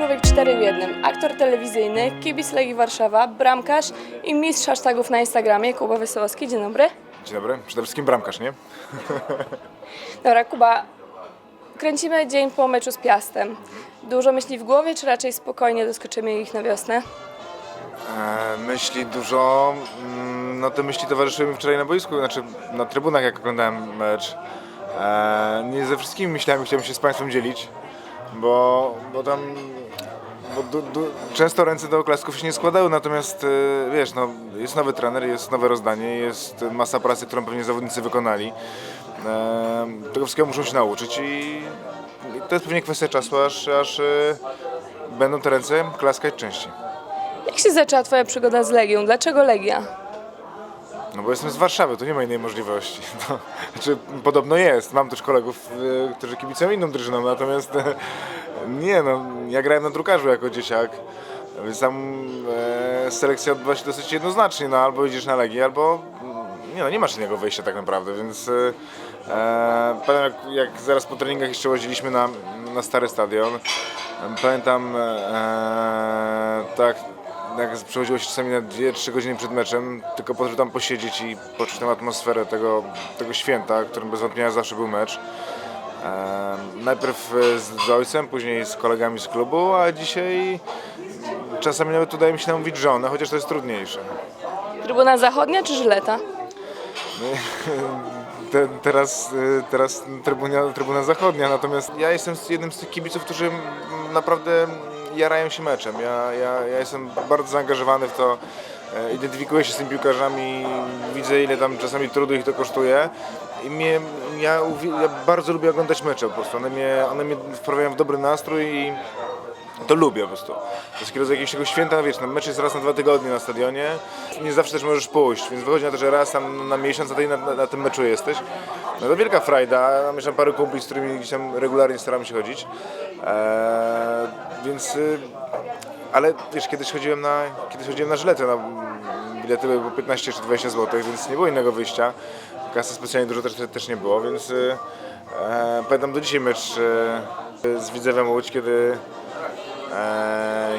człowiek cztery w jednym. Aktor telewizyjny, kibic Legii Warszawa, bramkarz i mistrz hashtagów na Instagramie, Kuba Wesołowski. Dzień dobry. Dzień dobry. Przede wszystkim bramkarz, nie? Dobra, Kuba, kręcimy dzień po meczu z Piastem. Dużo myśli w głowie, czy raczej spokojnie doskoczymy ich na wiosnę? E, myśli dużo. mm, No te myśli towarzyszyły mi wczoraj na boisku, znaczy na trybunach, jak oglądałem mecz. E, nie ze wszystkimi myślami chciałem się z Państwem dzielić, bo, bo tam bo du, du, często ręce do oklasków się nie składały, natomiast e, wiesz, no, jest nowy trener, jest nowe rozdanie, jest masa pracy, którą pewnie zawodnicy wykonali. E, tego wszystkiego muszą się nauczyć i, i to jest pewnie kwestia czasu, aż, aż e, będą te ręce klaskać częściej. Jak się zaczęła Twoja przygoda z Legią? Dlaczego Legia? No bo jestem z Warszawy, to nie ma innej możliwości. To, znaczy, podobno jest. Mam też kolegów, y, którzy kibicują inną drużyną, natomiast nie no, ja grałem na drukarzu jako dzieciak, więc tam e, selekcja odbywa się dosyć jednoznacznie, no albo idziesz na Legię, albo mm, nie no, nie masz innego wyjścia tak naprawdę, więc e, pamiętam jak, jak zaraz po treningach jeszcze łaziliśmy na, na stary stadion. Pamiętam e, tak jak przechodziło się czasami na 2-3 godziny przed meczem, tylko po to, żeby tam posiedzieć i poczuć tę atmosferę tego, tego święta, którym bez wątpienia zawsze był mecz. Najpierw e, z, ojcem, później z kolegami z klubu, a dzisiaj czasami nawet udaje mi się namówić żonę, chociaż to jest trudniejsze. Trybuna Zachodnia czy Żyleta? Te, teraz e, teraz trybuna, trybuna zachodnia, natomiast ja jestem jednym z tych kibiców, którzy naprawdę jarają się meczem. Ja, ja, ja jestem bardzo zaangażowany w to, e, identyfikuję się z tymi piłkarzami, widzę ile tam czasami trudu ich to kosztuje i mnie, ja, ja bardzo lubię oglądać mecze po prostu. One mnie, one mnie wprawiają w dobry nastrój i to lubię po prostu. To jest rodzaj jakiegoś święta, no wiesz, mecz jest raz na dwa tygodnie na stadionie. Nie zawsze też możesz pójść, więc wychodzi na to, że raz tam na miesiąc, a ty na, na, na tym meczu jesteś. No to wielka frajda, ja mieszam parę kumpli, z którymi gdzieś tam regularnie staramy się chodzić. Eee, więc, y, ale wiesz, kiedyś chodziłem na, kiedyś chodziłem na żyletę, na bilety były po 15 czy 20 zł, więc nie było innego wyjścia. Kasy specjalnie dużo też, też nie było, więc y, e, pamiętam do dzisiaj mecz e, z Widzewem Łódź, kiedy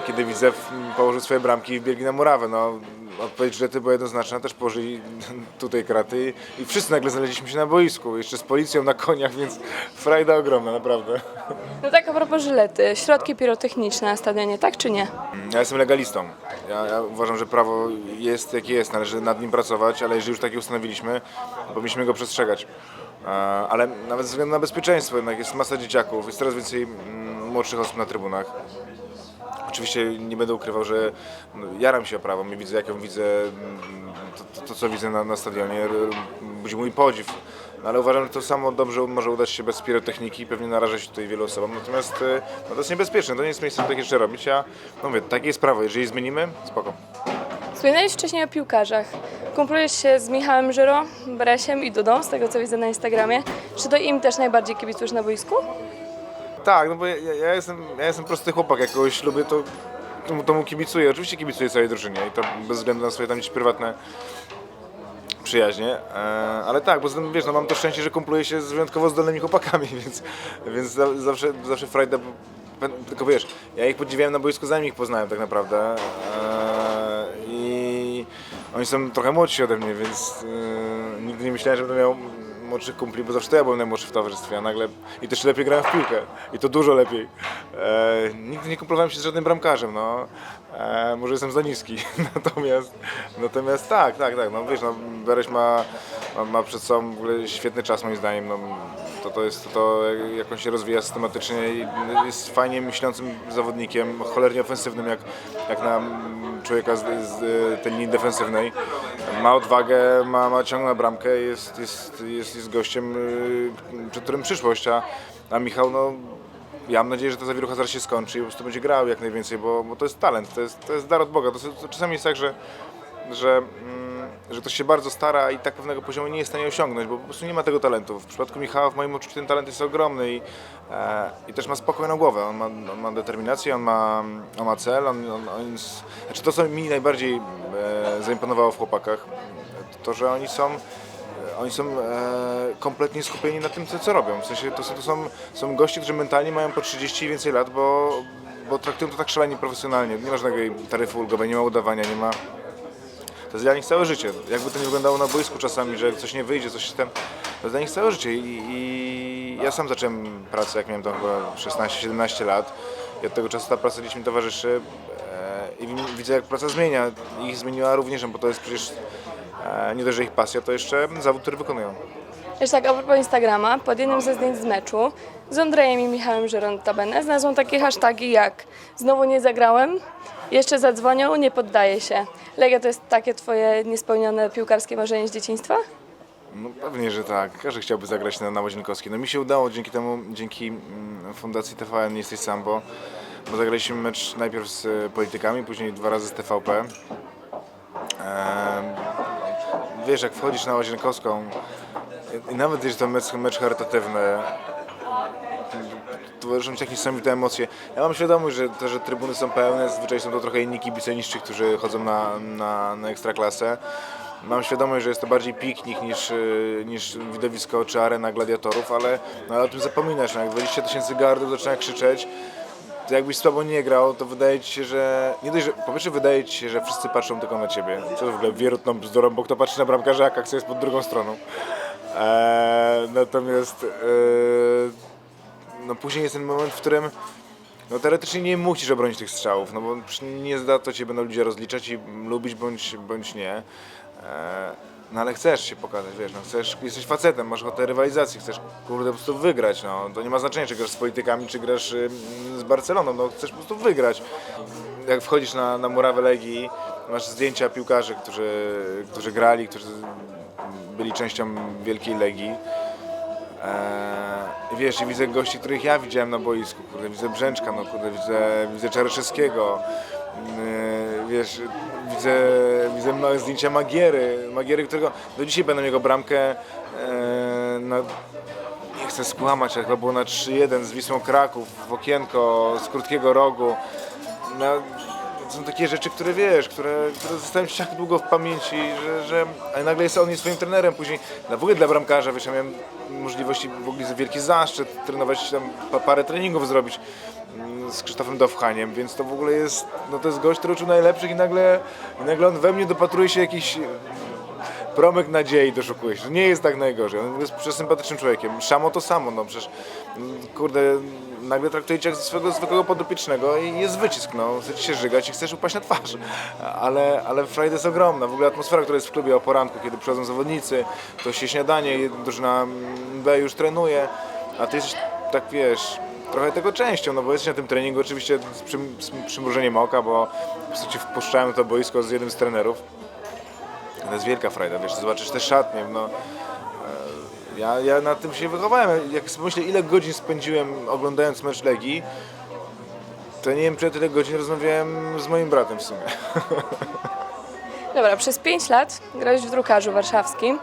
kiedy Widzew położył swoje bramki i wbiegli na murawę. No, odpowiedź żylety była jednoznaczna, też położyli tutaj kraty i, i wszyscy nagle znaleźliśmy się na boisku, jeszcze z policją na koniach, więc frajda ogromna, naprawdę. No tak a propos Żylety, środki pirotechniczne na stadionie, tak czy nie? Ja jestem legalistą. Ja, ja uważam, że prawo jest jakie jest, należy nad nim pracować, ale jeżeli już takie ustanowiliśmy, powinniśmy go przestrzegać. E, Ale nawet ze względu na bezpieczeństwo, jednak jest masa dzieciaków, jest coraz więcej mm, młodszych osób na trybunach. Oczywiście nie będę ukrywał, że jaram się o prawo, i widzę jak ją widzę, to, to, to co widzę na, na stadionie, budzi mój podziw. No, ale uważam, że to samo dobrze może udać się bez pirotechniki i pewnie naraża się tutaj wielu osobom. Natomiast e, no, to jest niebezpieczne, to nie jest miejsce, tak jeszcze robić. Ja no mówię, takie jest prawo, jeżeli zmienimy, spoko. Wspominałeś wcześniej o piłkarzach. Kumplujesz się z Michałem Żyro, Bresiem i Dudą, z tego co widzę na Instagramie. Czy to im też najbardziej kibicujesz na boisku? Tak, no bo ja, ja, jestem, ja jestem prosty chłopak, jak kogoś lubię, to, to, mu- to mu kibicuję. Oczywiście kibicuję całej drużynie i to bez względu na swoje tam gdzieś prywatne przyjaźnie, e, ale tak, bo zatem, wiesz, no mam to szczęście, że kumpluję się z wyjątkowo zdolnymi chłopakami, więc, więc za, zawsze, zawsze frajda, tylko wiesz, ja ich podziwiałem na boisku, zanim ich poznałem tak naprawdę e, i oni są trochę młodsi ode mnie, więc e, nigdy nie myślałem, że będę miał młodszych kumpli, bo zawsze to ja byłem najmłodszy w towarzystwie, a nagle i też lepiej grałem w piłkę i to dużo lepiej. E, nigdy nie kumplowałem się z żadnym bramkarzem, no. E, może jestem za niski, natomiast, natomiast tak, tak, tak, no wiesz, no Bereś ma, ma, ma przed sobą w ogóle świetny czas moim zdaniem, no, to, to jest to, jak on się rozwija systematycznie i jest fajnie myślącym zawodnikiem, cholernie ofensywnym, jak, jak na człowieka z, z tej linii defensywnej. Ma odwagę, ma, ma ciąg na bramkę, jest, jest, jest, jest gościem, y, przed którym przyszłość, a, a Michał, no ja mam nadzieję, że ta zawirucha zaraz się skończy i po prostu będzie grał jak najwięcej, bo, bo to jest talent, to jest, to jest dar od Boga. To, to czasami jest tak, że, że, mm, że ktoś się bardzo stara i tak pewnego poziomu nie jest w stanie osiągnąć, bo po prostu nie ma tego talentu. W przypadku Michała w moim odczuciu ten talent jest ogromny i, e, i też ma spokojną głowę. On ma, on ma determinację, on ma, on ma cel. On, on, on jest, znaczy to, co mi najbardziej e, zaimponowało w chłopakach, to, że oni są oni są e, kompletnie skupieni na tym, co, co robią. W sensie to, są, to są, są goście, którzy mentalnie mają po 30 i więcej lat, bo, bo traktują to tak szalenie profesjonalnie. Nie ma żadnej taryfy ulgowej, nie ma udawania, nie ma... To jest dla nich całe życie. Jakby to nie wyglądało na boisku czasami, że coś nie wyjdzie, coś ten... To jest dla nich całe życie I, i ja sam zacząłem pracę, jak miałem tam chyba 16-17 lat i od tego czasu ta praca gdzieś mi towarzyszy e, i wi- widzę jak praca zmienia. Ich zmieniła również, bo to jest przecież nie dość, że ich pasja, to jeszcze zawód, który wykonują. Jeszcze tak a propos Instagrama, pod jednym ze zdjęć z meczu z Andrejem i Michałem Żyrą notabene znalazłam takie hasztagi jak znowu nie zagrałem, jeszcze zadzwonią, nie poddaję się. Legia to jest takie twoje niespełnione piłkarskie marzenie z dzieciństwa? No pewnie, że tak. Każdy chciałby zagrać na, na Łazienkowskiej. No mi się udało dzięki temu, dzięki mm, Fundacji TVN Jesteś Sam, bo, bo zagraliśmy mecz najpierw z e, politykami, później dwa razy z TVP. Em, wiesz, jak wchodzisz na Łazienkowską i, nawet jeżeli to mecz, mecz charytatywny, towarzyszą ci jakieś niesamowite emocje. Ja mam świadomość, że to, że trybuny są pełne, zazwyczaj są to trochę inni kibice niż ci, którzy chodzą na, na, na ekstraklasę. Mam świadomość, że jest to bardziej piknik niż, y, niż widowisko czy arena gladiatorów, ale, no, ale o tym zapominasz. No, jak 20 tysięcy gardów zaczyna krzyczeć, to jakbyś słabo nie grał, to wydaje ci się, że... Nie dość, że po pierwsze wydaje ci się, że wszyscy patrzą tylko na ciebie. Co to w ogóle wierutną bzdurą, bo kto patrzy na bramkarza, jak akcja jest pod drugą stroną. Eee, natomiast... Eee, no później jest ten moment, w którym no teoretycznie nie musisz obronić tych strzałów, no bo nie za to cię będą ludzie rozliczać i lubić bądź, bądź nie. Eee, no ale chcesz się pokazać, wiesz, no chcesz, jesteś facetem, masz ochotę rywalizacji, chcesz kurde po prostu wygrać, no to nie ma znaczenia, czy grasz z politykami, czy grasz ym, z Barceloną, no chcesz po prostu wygrać. Jak wchodzisz na, na murawę Legii, masz zdjęcia piłkarzy, którzy, którzy grali, którzy byli częścią Wielkiej Legii. Eee, wiesz, i widzę gości, których ja widziałem na boisku, kurde, widzę Brzęczka, no kurde, widzę, widzę Czareszewskiego, Eee, wiesz, widzę, widzę zdjęcia Magiery, Magiery, którego do dzisiaj będę jego bramkę, eee, na, nie chcę skłamać, ale chyba było na 3-1 z Wisłą Kraków w okienko z krótkiego rogu. Są takie rzeczy, które wiesz, które, które zostają ci tak długo w pamięci, że, że a nagle jest on jest swoim trenerem później. No, w ogóle dla bramkarza, wiesz, ja miałem możliwości, w ogóle wielki zaszczyt trenować tam pa- parę treningów zrobić z Krzysztofem Dowchaniem, więc to w ogóle jest, no to jest gość, który uczył najlepszych i nagle, i nagle on we mnie dopatruje się jakiś promyk nadziei doszukuje się, że nie jest tak najgorzej. On jest przesympatycznym człowiekiem. Szamo to samo, no przecież kurde, nagle traktujecie jak swego zwykłego podopiecznego i jest wycisk, no. Chcecie się żygać i chcesz upaść na twarz. Ale, ale frajda jest ogromna. W ogóle atmosfera, która jest w klubie o poranku, kiedy przychodzą zawodnicy, to się śniadanie, drużyna B już trenuje, a ty jesteś, tak wiesz, trochę tego częścią, no bo jesteś na tym treningu oczywiście z, przym, z przymrużeniem oka, bo po prostu cię wpuszczałem na to boisko z jednym z trenerów. To jest wielka frajda, wiesz, zobaczysz te szatnie, no. e, Ja, ja na tym się wychowałem. Jak sobie myślę, ile godzin spędziłem oglądając mecz Legii, to nie wiem, czy ja tyle godzin rozmawiałem z moim bratem w sumie. Dobra, przez 5 lat grałeś w drukarzu warszawskim,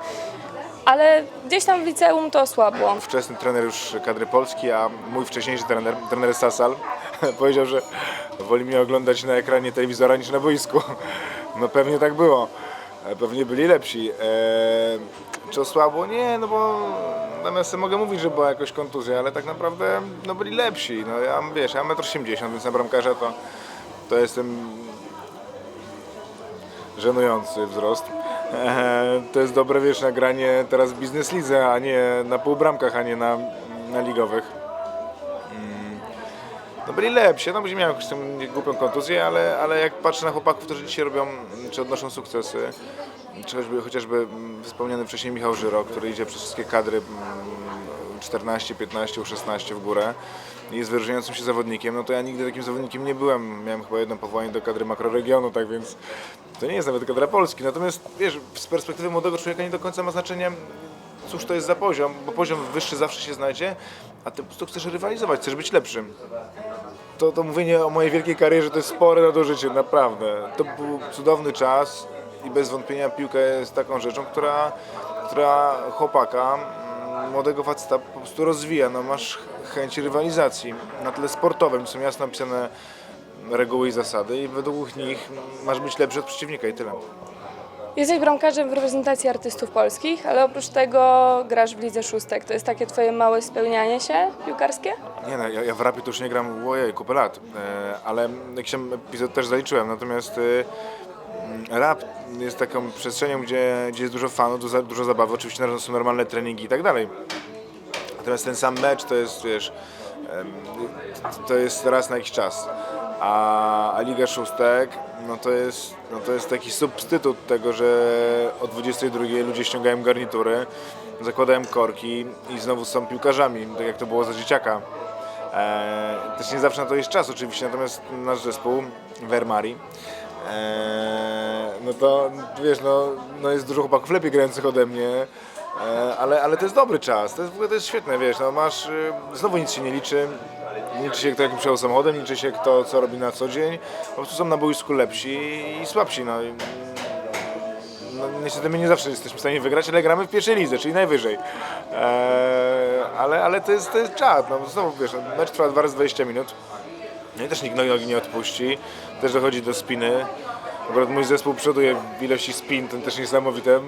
ale gdzieś tam w liceum to słabło. Wczesny trener już kadry Polski, a mój wcześniejszy trener, trener Sasal, powiedział, że woli mnie oglądać na ekranie telewizora niż na boisku. No pewnie tak było. Pewnie byli lepsi. Eee, czy słabo? Nie, no bo natomiast mogę mówić, że była jakoś kontuzja, ale tak naprawdę no byli lepsi. No ja wiesz, ja mam 1,80 m, więc na bramkarza to, to jestem żenujący wzrost. To jest dobre, wiesz, nagranie teraz w Business Lidze, a nie na półbramkach, a nie na, na ligowych. Mm. No byli lepsi, no będzie miał jakąś tam głupią kontuzję, ale, ale jak patrzę na chłopaków, którzy dzisiaj robią, czy odnoszą sukcesy, czy choćby, chociażby mm, wspomniany wcześniej Michał Żyro, który idzie przez wszystkie kadry mm, 14, 15, 16 w górę jest wyróżniającym się zawodnikiem, no to ja nigdy takim zawodnikiem nie byłem. Miałem chyba jedno powołanie do kadry makroregionu, tak więc to nie jest nawet kadra Polski. Natomiast wiesz, z perspektywy młodego człowieka nie do końca ma znaczenie, cóż to jest za poziom, bo poziom wyższy zawsze się znajdzie, a ty po prostu chcesz rywalizować, chcesz być lepszym. To, to mówienie o mojej wielkiej karierze to jest spore nadużycie, naprawdę. To był cudowny czas i bez wątpienia piłka jest taką rzeczą, która, która chłopaka, młodego faceta po prostu rozwija. No, masz chęć rywalizacji na tle sportowym, są jasno napisane reguły i zasady i według nich masz być lepszy od przeciwnika i tyle. Jesteś bramkarzem w reprezentacji artystów polskich, ale oprócz tego grasz w Lidze Szóstek. To jest takie twoje małe spełnianie się piłkarskie? Nie no, ja, ja w rapie to już nie gram, ojej, kupę lat, e, ale jakiś tam epizod też zaliczyłem, natomiast e, rap jest taką przestrzenią, gdzie, gdzie jest dużo fanów, dużo, dużo zabawy, oczywiście są normalne treningi i tak dalej. Natomiast ten sam mecz to jest, wiesz, to jest raz na jakiś czas. A, a Liga Szóstek, no to, jest, no to jest taki substytut tego, że o 22 ludzie ściągają garnitury, zakładają korki i znowu są piłkarzami, tak jak to było za dzieciaka. E, też nie zawsze na to jest czas oczywiście, natomiast nasz zespół, Vermari, no to wiesz, no, no jest dużo chłopaków lepiej grających ode mnie, e, ale, ale to jest dobry czas, to jest, w ogóle to jest świetne, wiesz, no masz, y, znowu nic się nie liczy, nie liczy się kto jakim przejechał samochodem, liczy się kto co robi na co dzień, po prostu są na boisku lepsi i słabsi, no. No, niestety my nie zawsze jesteśmy w stanie wygrać, ale gramy w pierwszej lidze, czyli najwyżej. Eee, ale, ale to jest, to jest czad. No, znowu wiesz, no, mecz trwa 2 razy 20 minut. No i też nikt nogi nie odpuści. Też dochodzi do spiny. Akurat mój zespół przoduje w ilości spin, ten też niesamowite.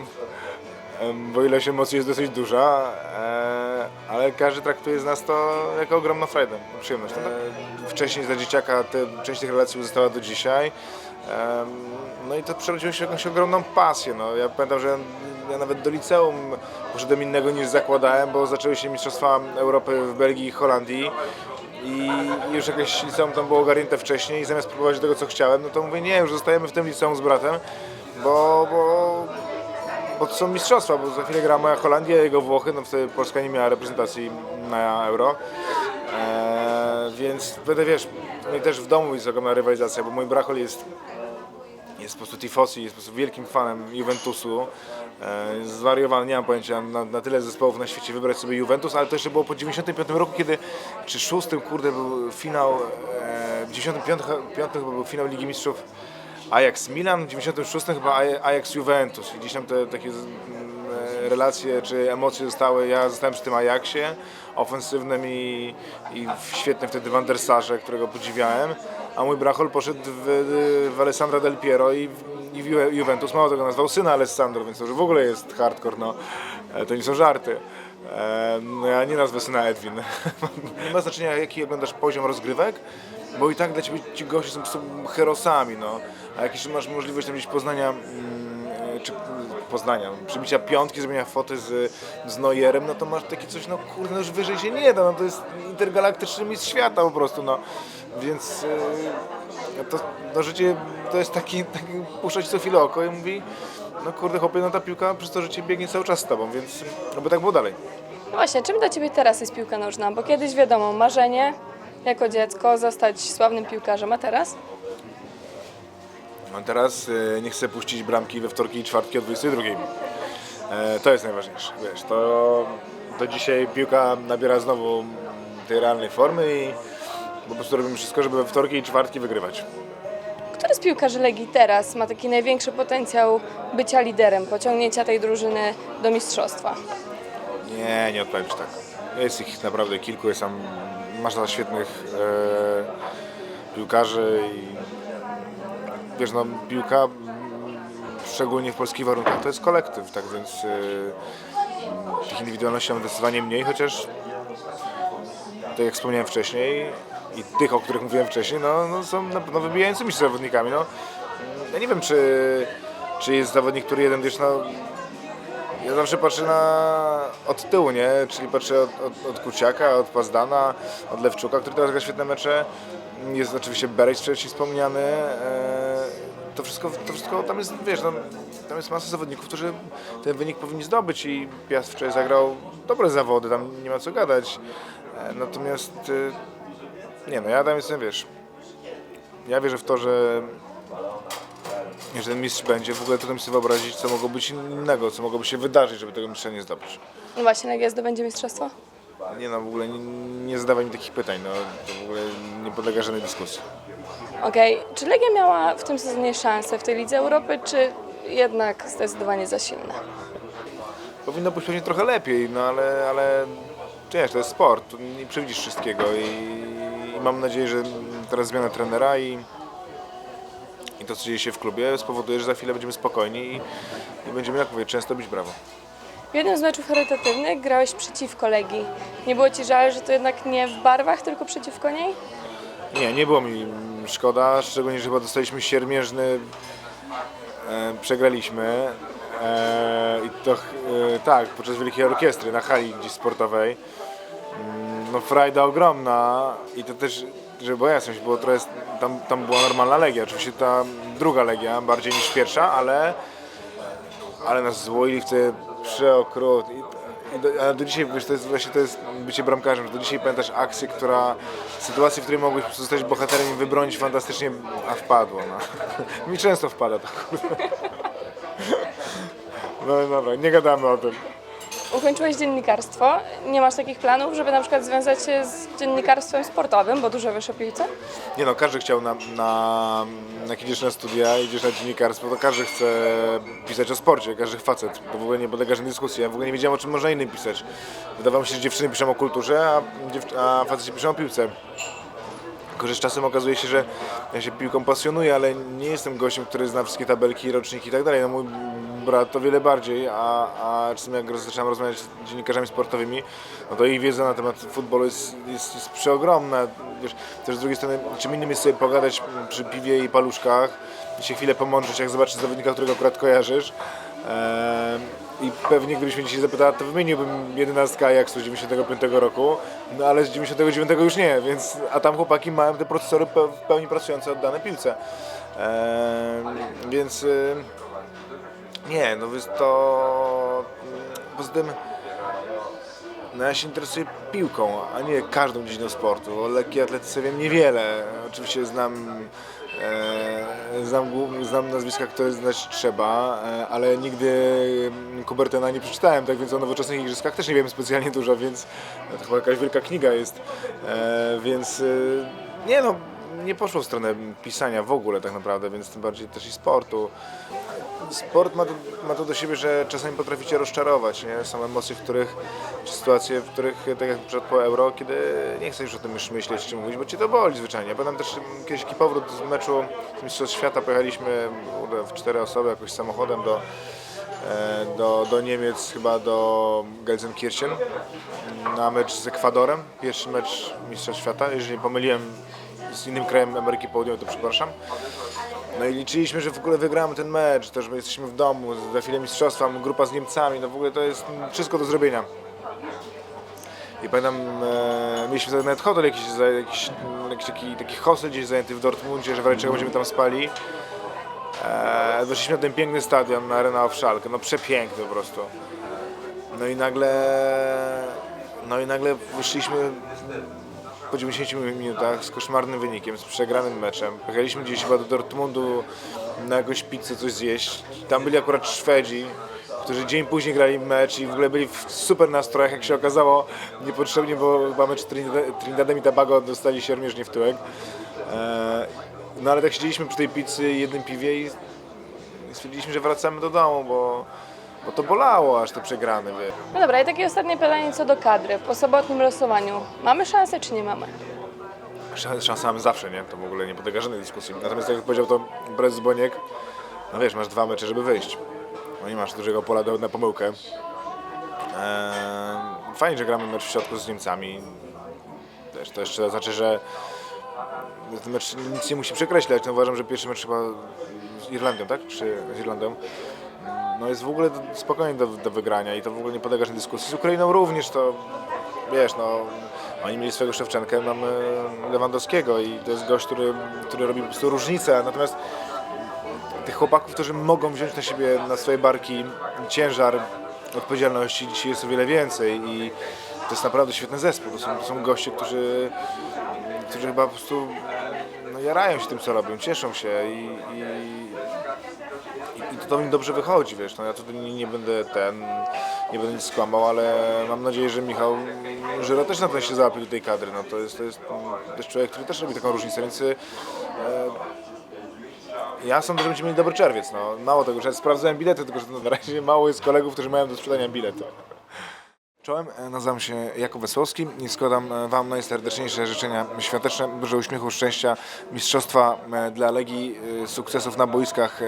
Bo ilość emocji jest dosyć duża, e, ale każdy traktuje z nas to jako ogromną frajdę, przyjemność. E, Wcześniej za dzieciaka te, część tych relacji została do dzisiaj. No i to przerodziło się w jakąś ogromną pasję. No, ja pamiętam, że ja nawet do liceum poszedłem innego niż zakładałem, bo zaczęły się Mistrzostwa Europy w Belgii i Holandii. I już jakieś liceum tam było ogarnięte wcześniej i zamiast próbować tego, co chciałem, no to mówię, nie, już zostajemy w tym liceum z bratem, bo, bo, bo to są mistrzostwa, bo za chwilę gra moja Holandia, jego Włochy, no wtedy Polska nie miała reprezentacji na Euro. Eee, więc wtedy wiesz, i też w domu jest ogromna rywalizacja, bo mój brachol jest jest po prostu tifosi, jest po prostu wielkim fanem Juventusu. E, zwariowany, nie mam pojęcia, na, na tyle zespołów na świecie wybrać sobie Juventus, ale to jeszcze było po 95 roku, kiedy, czy 6 kurde, był finał, e, w 95 piątym chyba był finał Ligi Mistrzów Ajax Milan, w 96 chyba Aj- Ajax Juventus. I gdzieś tam te takie z- m, e, relacje czy emocje zostały, ja zostałem przy tym Ajaxie ofensywnym i, i świetnym wtedy Van der Sarze, którego podziwiałem, a mój brachol poszedł w, w Alessandra Del Piero i, i w Ju- Juventus, mało tego nazwał syna Alessandro, więc to już w ogóle jest hardcore, no. E, to nie są żarty. E, no ja nie nazwę syna Edwin. nie ma znaczenia jaki oglądasz poziom rozgrywek, bo i tak dla ciebie ci goście są, są herosami, no. A jak jeszcze masz możliwość tam gdzieś poznania mm, e, czy Poznania, przybicia piątki, zrobienia foty z, z Neuerem, no to masz takie coś, no kurde, no już wyżej się nie da, no to jest intergalaktyczny mistrz świata po prostu, no. Więc e, to, no życie to jest taki, taki puszczać co chwilę oko i mówi, no kurde chłopie, no ta piłka przez to życie biegnie cały czas z tobą, więc oby tak było dalej. No właśnie, czym dla ciebie teraz jest piłka nożna? Bo kiedyś wiadomo, marzenie jako dziecko zostać sławnym piłkarzem, a teraz? A teraz e, nie chcę puścić bramki we wtorki i czwartki o 22. E, to jest najważniejsze, wiesz, to, to dzisiaj piłka nabiera znowu tej realnej formy i po prostu robimy wszystko, żeby we wtorki i czwartki wygrywać. Który z piłkarzy Legii teraz ma taki największy potencjał bycia liderem, pociągnięcia tej drużyny do mistrzostwa? Nie, nie odpowiem ci tak. Jest ich naprawdę kilku, jest tam masa świetnych e, piłkarzy i wiesz, no piłka szczególnie w polskich warunkach to jest kolektyw, tak więc e, tych indywidualności mamy zdecydowanie mniej, chociaż tak jak wspomniałem wcześniej i tych, o których mówiłem wcześniej, no, no są na pewno wybijającymi się zawodnikami. No. Ja nie wiem, czy, czy jest zawodnik, który jeden, wiesz, no, ja zawsze patrzę na od tyłu, nie? Czyli patrzę od, od, od Kuciaka, od Pazdana, od Lewczuka, który teraz gra świetne mecze. Jest oczywiście Bereś wcześniej wspomniany. E, To wszystko, to wszystko tam jest, wiesz, no, tam jest masa zawodników, którzy ten wynik powinni zdobyć i Piast wczoraj zagrał dobre zawody, tam nie ma co gadać. E, Natomiast e, nie no, ja tam jestem, wiesz, ja wierzę w to, że że ten mistrz będzie, w ogóle trudno mi sobie wyobrazić, co mogło być innego, co mogłoby się wydarzyć, żeby tego mistrza nie zdobyć. No właśnie, Legia zdobędzie mistrzostwo? Nie no, w ogóle nie, nie zadawaj mi takich pytań, no to w ogóle nie podlega żadnej dyskusji. Okej, czy Legia miała w tym sezonie szansę w tej Lidze Europy, czy jednak zdecydowanie za silna? Powinno być pewnie trochę lepiej, no ale, ale wiesz, to jest sport, tu nie przewidzisz wszystkiego i, i mam nadzieję, że teraz zmiana trenera i, I to, co dzieje się w klubie, spowoduje, że za chwilę będziemy spokojni i, i będziemy, jak mówię, często bić brawo. W jednym z meczów charytatywnych grałeś przeciwko Legii. Nie było Ci żal, że to jednak nie w barwach, tylko przeciwko niej? Nie, nie było mi mm, szkoda, szczególnie, że chyba dostaliśmy siermierzny, e, przegraliśmy. E, I to e, tak, podczas Wielkiej Orkiestry na hali gdzieś sportowej. No frajda ogromna i to też, żeby była jasność, było trochę, tam, tam była normalna legia, oczywiście ta druga legia, bardziej niż pierwsza, ale, ale nas złoili wtedy przeokrut. I, do, do dzisiaj, wiesz, to jest właśnie to jest bycie bramkarzem, do dzisiaj pamiętasz akcję, która, sytuację, w której mogłeś zostać bohaterem i wybronić fantastycznie, a wpadło. No. Mi często wpada to, kurde. No dobra, nie gadamy o tym. Ukończyłeś dziennikarstwo. Nie masz takich planów, żeby na przykład związać się z dziennikarstwem sportowym, bo dużo wiesz o piłce? Nie no, każdy chciał na, na, jak idziesz na studia, idziesz na dziennikarstwo, to każdy chce pisać o sporcie, każdy facet. To w ogóle nie podlega żadnej dyskusji. Ja w ogóle nie wiedziałem, o czym można innym pisać. Wydawało mi się, że dziewczyny piszą o kulturze, a, a faceci piszą o piłce. Tylko, że z czasem okazuje się, że ja się piłką pasjonuję, ale nie jestem gościem, który zna wszystkie tabelki, roczniki i tak dalej. No mój brat to wiele bardziej, a, a czasem jak zaczynam rozmawiać z dziennikarzami sportowymi, no to ich wiedza na temat futbolu jest, jest, jest przeogromna. Wiesz, też z drugiej strony, czym innym jest sobie pogadać przy piwie i paluszkach, się chwilę pomądrzeć, jak zobaczysz zawodnika, którego akurat kojarzysz. Ehm, I pewnie gdybyś mnie dzisiaj zapytała, to wymieniłbym 11 Ajaxu z 95 roku, no ale z 99 już nie, więc, a tam chłopaki mają te procesory w pełni pracujące oddane piłce. Ehm, więc y, nie, no jest to poza tym no ja się interesuję piłką, a nie każdą dziedziną sportu. O lekkiej atletyce wiem niewiele. Oczywiście znam, e, znam, znam nazwiska, które znać trzeba, e, ale nigdy Kubertena nie przeczytałem, tak więc o nowoczesnych igrzyskach też nie wiem specjalnie dużo, więc to chyba jakaś wielka kniga jest. E, więc e, nie no, nie poszło w stronę pisania w ogóle tak naprawdę, więc tym bardziej też i sportu sport ma to, ma to do siebie, że czasami potrafi cię rozczarować, nie? Są emocje, w których, czy sytuacje, w których, tak jak przykład po Euro, kiedy nie chcesz już o tym już myśleć, czy mówić, bo cię to boli zwyczajnie. Potem też kiedyś taki powrót z meczu z Mistrzostw Świata, pojechaliśmy w cztery osoby jakoś samochodem do, e, do, do Niemiec, chyba do Gelsenkirchen na mecz z Ekwadorem, pierwszy mecz Mistrzostw Świata, jeżeli pomyliłem z innym krajem Ameryki Południowej, to przepraszam. No i liczyliśmy, że w ogóle wygramy ten mecz, też my jesteśmy w domu, za chwilę mistrzostwa, grupa z Niemcami, no w ogóle to jest wszystko do zrobienia. I pamiętam, e, mieliśmy nawet hotel jakiś, za, jakiś, jakiś taki, taki hostel gdzieś zajęty w Dortmundzie, że w razie czego będziemy tam spali. E, weszliśmy na ten piękny stadion, na Arena of Schalke, no przepiękny po prostu. No i nagle, no i nagle wyszliśmy po 90 minutach z koszmarnym wynikiem, z przegranym meczem. Pojechaliśmy gdzieś chyba do Dortmundu na jakąś pizzę coś zjeść. Tam byli akurat Szwedzi, którzy dzień później grali mecz i w ogóle byli w super nastrojach, jak się okazało, niepotrzebnie, bo chyba mecz Trinidadem i Tobago dostali siermierznie w tyłek. Eee, No ale tak siedzieliśmy przy tej pizzy jednym piwie i stwierdziliśmy, że wracamy do domu, bo, bo to bolało aż te przegrane, wie. No dobra, i takie ostatnie pytanie co do kadry. Po sobotnim losowaniu mamy szansę czy nie mamy? Szans- Szansę mamy zawsze, nie? To w ogóle nie podlega żadnej dyskusji. Natomiast tak jak powiedział to prezes Boniek, no wiesz, masz dwa mecze, żeby wyjść. No nie masz dużego pola do, na pomyłkę. Eee, fajnie, że gramy mecz w środku z Niemcami. Wiesz, to jeszcze znaczy, że ten mecz nic nie musi przekreślać. No uważam, że pierwszy mecz chyba z Irlandią, tak? Czy z Irlandią? No jest w ogóle spokojnie do, do wygrania i to w ogóle nie podlega żadnej dyskusji. Z Ukrainą również to, wiesz, no oni mieli swojego Szewczenkę, mamy Lewandowskiego i to jest gość, który, który robi po prostu różnicę. Natomiast tych chłopaków, którzy mogą wziąć na siebie, na swoje barki ciężar odpowiedzialności, dzisiaj jest o wiele więcej i to jest naprawdę świetny zespół. To są, to są goście, którzy, którzy chyba po prostu no, jarają się tym, co robią, cieszą się i, i, i to do mnie dobrze wychodzi, wiesz, no ja tutaj nie, nie będę ten, nie będę nic skłamał, ale mam nadzieję, że Michał Żyro też na pewno się załapił do tej kadry, no to jest, to jest, to jest człowiek, który też robi taką różnicę, więc e, ja sądzę, że będziemy mieli dobry czerwiec, no mało tego, że sprawdzałem bilety, tylko że na razie mało jest kolegów, którzy mają do sprzedania bilety. Czołem, e, nazywam się Jakub Wesłowski i składam e, Wam najserdeczniejsze życzenia świąteczne, dużo uśmiechu, szczęścia, mistrzostwa e, dla Legii, sukcesów na boiskach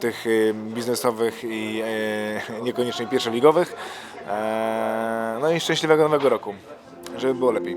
tych y, biznesowych i e, niekoniecznie pierwszoligowych. E, no i szczęśliwego nowego roku, żeby było lepiej.